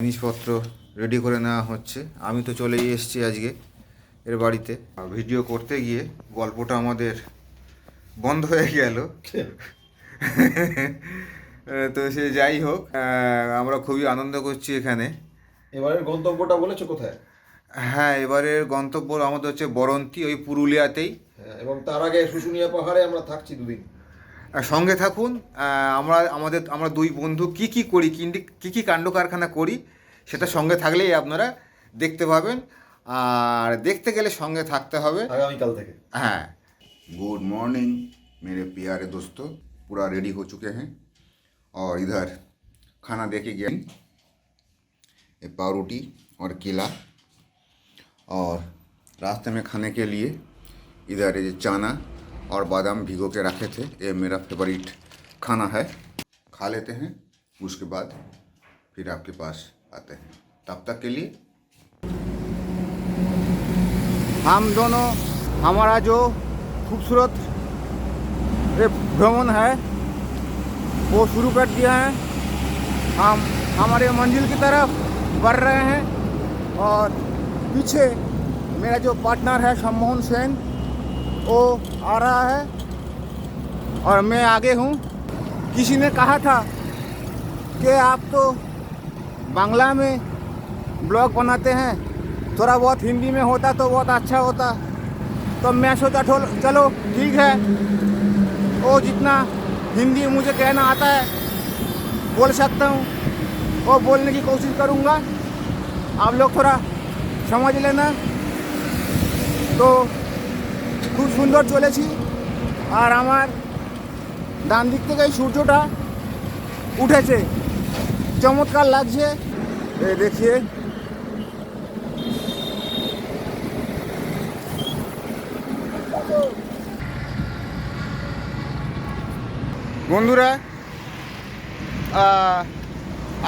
জিনিসপত্র রেডি করে নেওয়া হচ্ছে। আমি তো চলেই এসেছি আজকে এর বাড়িতে। ভিডিও করতে গিয়ে গল্পটা আমাদের বন্ধ হয়ে গেল। তো সে যাই হোক আমরা খুবই আনন্দ করছি এখানে। এবারের গন্তব্যটা বলেছ কোথায়? হ্যাঁ এবারের গন্তব্য আমাদের হচ্ছে বরন্তি ওই পুরুলিয়াতেই। হ্যাঁ, এবং তার আগে শুশুনিয়া পাহাড়ে আমরা থাকছি দুদিন। সঙ্গে থাকুন আহ, আমরা আমাদের আমরা দুই বন্ধু কি কি করি কিন্ডি কী কী কাণ্ড কারখানা করি সেটা সঙ্গে থাকলেই আপনারা দেখতে পাবেন আর দেখতে গেলে সঙ্গে থাকতে হবে আগামীকাল থেকে हाँ गुड मॉर्निंग मेरे प्यारे दोस्तों पूरा रेडी हो चुके हैं और इधर खाना दे के गया ये पावरोटी और केला और रास्ते में खाने के लिए इधर ये चना और बादाम भिगो के रखे थे। ये मेरा फेवरेट खाना है। खा लेते हैं, उसके बाद फिर आपके पास आते हैं। तब तक के लिए। हम दोनों, हमारा जो खूबसूरत भ्रमण है, वो शुरू कर दिया है। हम हमारे मंजिल की तरफ़ बढ़ रहे हैं और पीछे मेरा जो पार्टनर है सम्मोहन सेन वो आ रहा है। और मैं आगे हूँ। किसी ने कहा था कि आप तो बांग्ला में ब्लॉग बनाते हैं। थोड़ा बहुत हिंदी में होता तो बहुत अच्छा होता। तो मैं सोचा चलो, ठीक है। वो जितना हिंदी मुझे कहना आता है, बोल सकता हूँ। वो बोलने की कोशिश करूँगा। आप लोग थोड़ा समझ लेना। তো খুব সুন্দর চলেছি। আর আমার ডান দিক থেকে এই সূর্যটা উঠেছে। চমৎকার লাগছে। দেখিয়ে। বন্ধুরা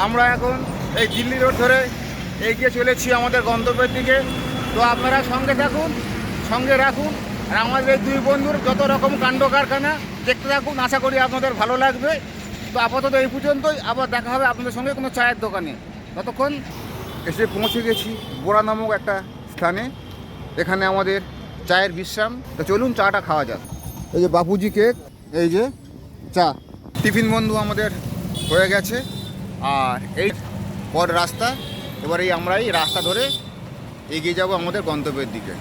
আমরা এখন এই দিল্লি রোড ধরে এগিয়ে চলেছি আমাদের গন্তব্যের দিকে। তো আপনারা সঙ্গে থাকুন, সঙ্গে রাখুন। আর আমাদের দুই বন্ধুর যত রকম কাণ্ড কারখানা, দেখতে থাকুন, আশা করি আপনাদের ভালো লাগবে। তো আপাতত এই পর্যন্তই, আবার দেখা হবে আপনাদের সঙ্গে কোনো চায়ের দোকানে। ততক্ষণ এসে পৌঁছে গেছি বোরা নামক একটা স্থানে। এখানে আমাদের চায়ের বিশ্রাম। তো চলুন চাটা খাওয়া যাক। এই যে বাপুজি কেক, এই যে চা। টিফিন বন্ধু আমাদের হয়ে গেছে। আর এই পর রাস্তা এবার এই আমরা এই রাস্তা ধরে এগিয়ে যাব আমাদের গন্তব্যের দিকে।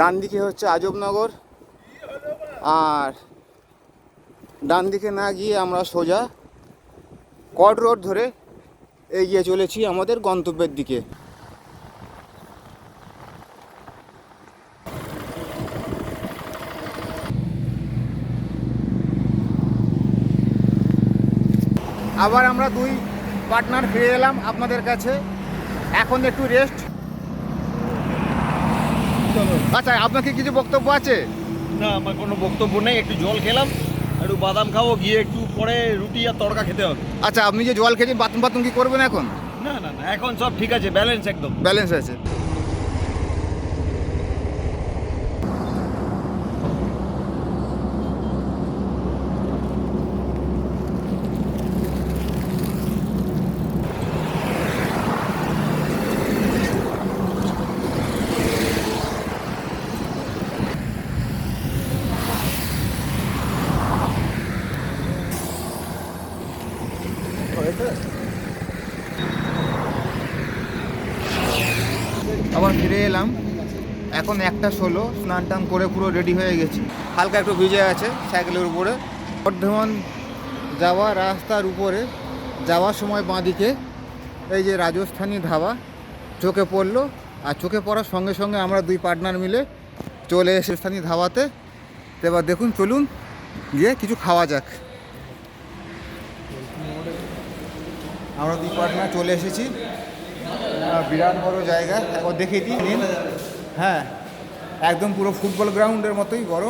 ডান দিকে হচ্ছে আজবনগর, আর ডান দিকে না গিয়ে আমরা সোজা কট রোড ধরে এগিয়ে চলেছি আমাদের গন্তব্যের দিকে। আবার আমরা দুই পার্টনার ফিরে এলাম আপনাদের কাছে। এখন একটু রেস্ট আচ্ছা আপনাকে কিছু বক্তব্য আছে? না আমার কোনো বক্তব্য নেই একটু জল খেলাম একটু বাদাম খাব গিয়ে একটু পরে রুটি আর তড়কা খেতে হবে। আচ্ছা আপনি যে জল খেয়েছেন বাথরুম বাথরুম কি করবেন এখন? না না না এখন সব ঠিক আছে ব্যালেন্স একদম। ব্যালেন্স আছে। আবার ফিরে এলাম। এখন একটা ষোলো, স্নান টান করে পুরো রেডি হয়ে গেছি। হালকা একটু ভিজে আছে সাইকেলের উপরে। বর্ধমান যাওয়া রাস্তার উপরে যাওয়ার সময় বাঁদিকে এই যে রাজস্থানী ধাবা, চোখে পড়ল। আর চোখে পড়ার সঙ্গে সঙ্গে আমরা দুই পার্টনার মিলে চলে এসে স্থানীয় ধাবাতে। এবার দেখুন, চলুন গিয়ে কিছু খাওয়া যাক। আমরা দুই পার্টনার চলে এসেছি। বিরাট বড় জায়গা। একবার দেখিয়ে দিই। নিন। হ্যাঁ একদম পুরো ফুটবল গ্রাউন্ডের মতোই বড়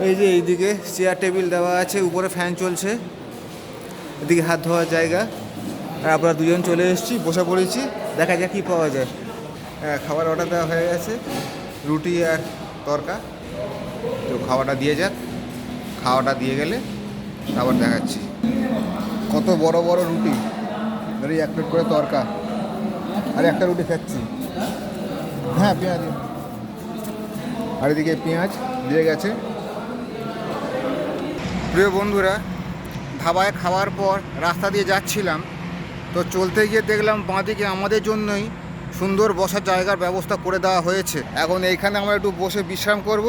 এই যে এইদিকে চেয়ার টেবিল দেওয়া আছে, উপরে ফ্যান চলছে। এদিকে হাত ধোয়ার জায়গা। আর আমরা দুজন চলে এসেছি, বসে পড়েছি। দেখা যাক কী পাওয়া যায়। হ্যাঁ খাবার অর্ডার দেওয়া হয়ে গেছে। রুটি আর তরকা। তো খাওয়াটা দিয়ে যাক। খাওয়াটা দিয়ে গেলে আবার দেখাচ্ছি। কত বড় বড় রুটি। ধরি এক প্লেট করে তরকা আর একটা রুটি খাচ্ছি। হ্যাঁ পেঁয়াজ। আর এদিকে পেঁয়াজ দিয়ে গেছে। প্রিয় বন্ধুরা, ধাবায় খাওয়ার পর রাস্তা দিয়ে যাচ্ছিলাম, তো চলতে গিয়ে দেখলাম বাঁদিকে আমাদের জন্যই সুন্দর বসার জায়গার ব্যবস্থা করে দেওয়া হয়েছে। এখন এইখানে আমরা একটু বসে বিশ্রাম করব,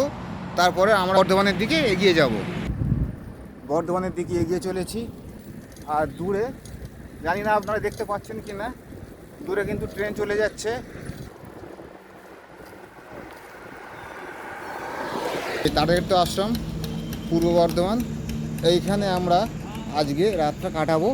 তারপরে আমরা বর্ধমানের দিকে এগিয়ে যাব। বর্ধমানের দিকে এগিয়ে চলেছি, আর দূরে জানি না আপনারা দেখতে পাচ্ছেন কি না। দূরে কিন্তু ট্রেন চলে যাচ্ছে। এই তাদের তো আশ্রম, পূর্ব বর্ধমান। এইখানে আমরা আজকে রাতটা কাটাবো।